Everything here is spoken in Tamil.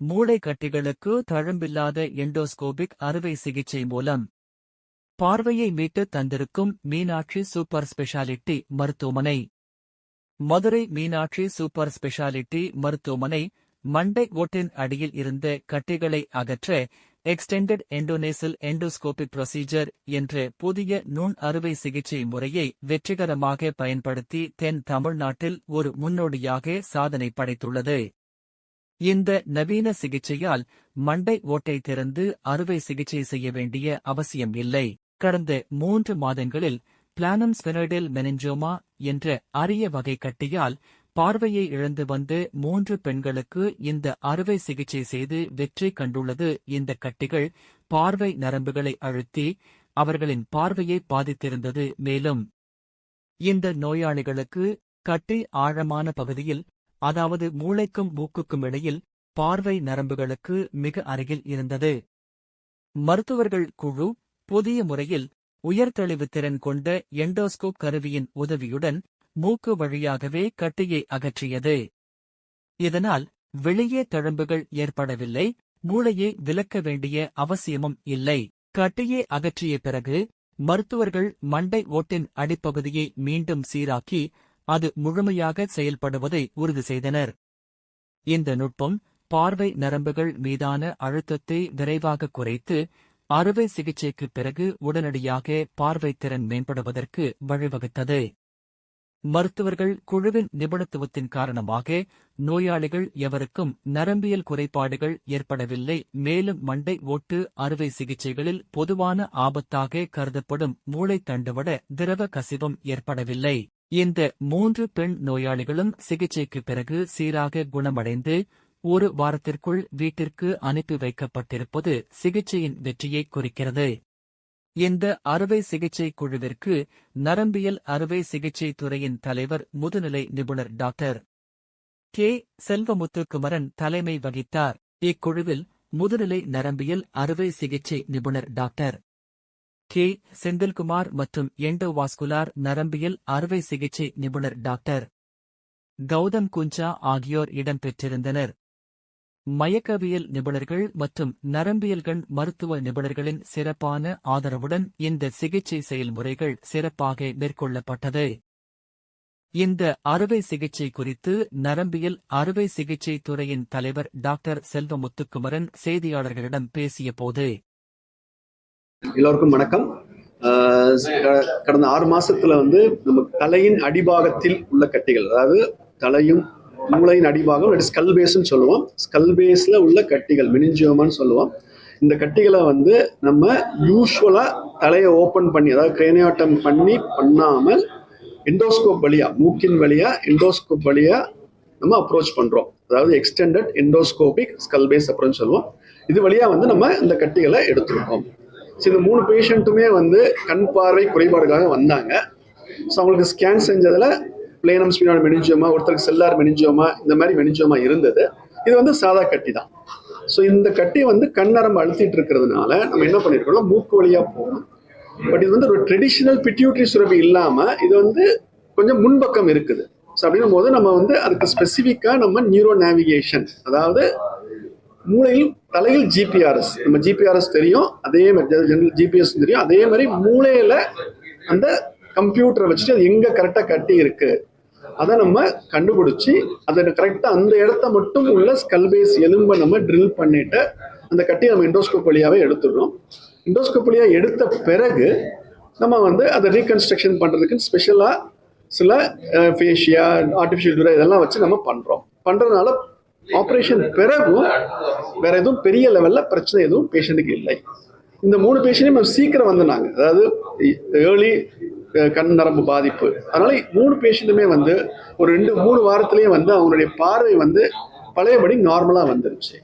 மூளை கட்டிகளுக்கு தழும்பில்லாத எண்டோஸ்கோபிக் அறுவை சிகிச்சை மூலம் பார்வையை மீட்டு தந்திருக்கும் மீனாட்சி சூப்பர் ஸ்பெஷாலிட்டி மருத்துவமனை. மதுரை மீனாட்சி சூப்பர் ஸ்பெஷாலிட்டி மருத்துவமனை மண்டை ஓட்டின் அடியில் இருந்த கட்டிகளை அகற்ற எக்ஸ்டெண்டட் எண்டோனேசல் எண்டோஸ்கோபிக் ப்ரொசீஜர் என்ற புதிய நுண் அறுவை சிகிச்சை முறையை வெற்றிகரமாக பயன்படுத்தி தென் தமிழ்நாட்டில் ஒரு முன்னோடியாக சாதனை படைத்துள்ளது. இந்த நவீன சிகிச்சையால் மண்டை ஓட்டை திறந்து அறுவை சிகிச்சை செய்ய வேண்டிய அவசியம் இல்லை. கடந்த மூன்று மாதங்களில் பிளானம் ஸ்பெனோய்டல் மெனிஞ்சோமா என்ற அரிய வகை கட்டியால் பார்வையை இழந்து வந்து மூன்று பெண்களுக்கு இந்த அறுவை சிகிச்சை செய்து வெற்றி கண்டுள்ளது. இந்த கட்டிகள் பார்வை நரம்புகளை அழுத்தி அவர்களின் பார்வையை பாதித்திருந்தது. மேலும் இந்த நோயாளிகளுக்கு கட்டி ஆழமான பகுதியில் அதாவது மூளைக்கும் மூக்குக்கும் இடையில் பார்வை நரம்புகளுக்கு மிக அருகில் இருந்தது. மருத்துவர்கள் குழு புதிய முறையில் உயர்தெளிவு திறன் கொண்ட எண்டோஸ்கோப் கருவியின் உதவியுடன் மூக்கு வழியாகவே கட்டியை அகற்றியது. இதனால் வெளியே தழும்புகள் ஏற்படவில்லை மூளையை விலக்க வேண்டிய அவசியமும் இல்லை. கட்டியை அகற்றிய பிறகு மருத்துவர்கள் மண்டை ஓட்டின் அடிப்பகுதியை மீண்டும் சீராக்கி அது முழுமையாக செயல்படுவதை உறுதி செய்தனர். இந்த நுட்பம் பார்வை நரம்புகள் மீதான அழுத்தத்தை விரைவாக குறைத்து அறுவை சிகிச்சைக்குப் பிறகு உடனடியாக பார்வை திறன் மேம்படுவதற்கு வழிவகுத்தது. மருத்துவர்கள் குழுவின் நிபுணத்துவத்தின் காரணமாக நோயாளிகள் எவருக்கும் நரம்பியல் குறைபாடுகள் ஏற்படவில்லை மேலும் மண்டை ஓட்டு அறுவை சிகிச்சைகளில் பொதுவான ஆபத்தாக கருதப்படும் மூளை தண்டுவட திரவ கசிவும் ஏற்படவில்லை. இந்த மூன்று பெண் நோயாளிகளும் சிகிச்சைக்கு பிறகு சீராக குணமடைந்து ஒரு வாரத்திற்குள் வீட்டிற்கு அனுப்பி வைக்கப்பட்டிருப்பது சிகிச்சையின் வெற்றியை குறிக்கிறது. இந்த அறுவை சிகிச்சை குழுவிற்கு நரம்பியல் அறுவை சிகிச்சை துறையின் தலைவர் முதுநிலை நிபுணர் டாக்டர் கே. செல்வமுத்துக்குமரன் தலைமை வகித்தார். இக்குழுவில் முதுநிலை நரம்பியல் அறுவை சிகிச்சை நிபுணர் டாக்டர் கே. செந்தில்குமார் மற்றும் எண்டோவாஸ்குலார் நரம்பியல் அறுவை சிகிச்சை நிபுணர் டாக்டர் கௌதம் குஞ்சா ஆகியோர் இடம்பெற்றிருந்தனர். மயக்கவியல் நிபுணர்கள் மற்றும் நரம்பியல்கண் மருத்துவ நிபுணர்களின் சிறப்பான ஆதரவுடன் இந்த சிகிச்சை செயல்முறைகள் சிறப்பாக மேற்கொள்ளப்பட்டது. இந்த அறுவை சிகிச்சை குறித்து நரம்பியல் அறுவை சிகிச்சை துறையின் தலைவர் டாக்டர் செல்வமுத்துக்குமரன் செய்தியாளர்களிடம் பேசியபோது எல்லோருக்கும் வணக்கம். க- கடந்த ஆறு மாசத்துல வந்து நம்ம தலையின் அடிபாகத்தில் உள்ள கட்டிகள் அதாவது தலையும் மூளையின் அடிபாகம் ஸ்கல் பேஸ்ன்னு சொல்லுவோம். ஸ்கல் பேஸ்ல உள்ள கட்டிகள் மினிஞ்சியோமான்னு சொல்லுவோம். இந்த கட்டிகளை வந்து நம்ம யூஸ்வலா தலையை ஓப்பன் பண்ணி அதாவது கிரேனியாட்டம் பண்ணி பண்ணாமல் எண்டோஸ்கோப் வழியா மூக்கின் வழியா எண்டோஸ்கோப் வழியா நம்ம அப்ரோச் பண்றோம். அதாவது extended endoscopic skull base approach சொல்லுவோம். இது வழியா வந்து நம்ம இந்த கட்டிகளை எடுத்துருக்கோம். ஸோ இந்த மூணு பேஷண்ட்டுமே வந்து கண் பார்வை குறைபாடுக்காக வந்தாங்க. ஸோ அவங்களுக்கு ஸ்கேன் செஞ்சதில் பிளேனம் ஸ்பினாட் மெனிஞ்சியோமா ஒருத்தருக்கு செல்லார் மெனிஞ்சியோமா இந்த மாதிரி மெனிஞ்சியோமா இருந்தது. இது வந்து சாதா கட்டி தான். ஸோ இந்த கட்டி வந்து கண்ணரம்பு அழுத்திட்டு இருக்கிறதுனால நம்ம என்ன பண்ணியிருக்கோம் மூக்கு வழியாக போகணும் பட் இது வந்து ஒரு ட்ரெடிஷ்னல் பிட்யூட்ரி சுரபி இல்லாமல் இது வந்து கொஞ்சம் முன்பக்கம் இருக்குது. ஸோ அப்படின்னும் போது நம்ம வந்து அதுக்கு ஸ்பெசிஃபிக்காக நம்ம நியூரோ நேவிகேஷன் அதாவது மூளையில் தலையில் ஜிபிஆர்எஸ் நம்ம ஜிபிஆர்எஸ் தெரியும் அதே மாதிரி ஜெனரல் ஜிபிஎஸ் தெரியும். அதே மாதிரி மூளையில அந்த கம்ப்யூட்டரை வச்சுட்டு அது எங்க கரெக்டா கட்டி இருக்கு. அதை நம்ம கண்டுபிடிச்சி அதை கரெக்டா அந்த இடத்த மட்டும் உள்ள ஸ்கல்பேஸ் எலும்பை நம்ம ட்ரில் பண்ணிட்டு அந்த கட்டியை நம்ம இண்டோஸ்கோப் வழியாவே எடுத்துடுறோம். இண்டோஸ்கோப் வழியா எடுத்த பிறகு நம்ம வந்து அதை ரீகன்ஸ்ட்ரக்ஷன் பண்றதுக்கு ஸ்பெஷலா சில ஃபேஷியா ஆர்டிஃபிஷியல் டூரா இதெல்லாம் வச்சு நம்ம பண்றோம். பண்றதுனால ஆப்ரேஷன் பிறகும் வேற எதுவும் பெரிய லெவல்ல பிரச்சனை எதுவும் பேஷண்ட்டுக்கு இல்லை. இந்த மூணு பேஷண்ட்டையும் நம்ம சீக்கிரம் வந்தாங்க அதாவது ஏர்லி கண் நரம்பு பாதிப்பு. அதனால மூணு பேஷண்ட்டுமே வந்து ஒரு ரெண்டு மூணு வாரத்திலேயே வந்து அவங்களுடைய பார்வை வந்து பழையபடி நார்மலா வந்துருச்சு.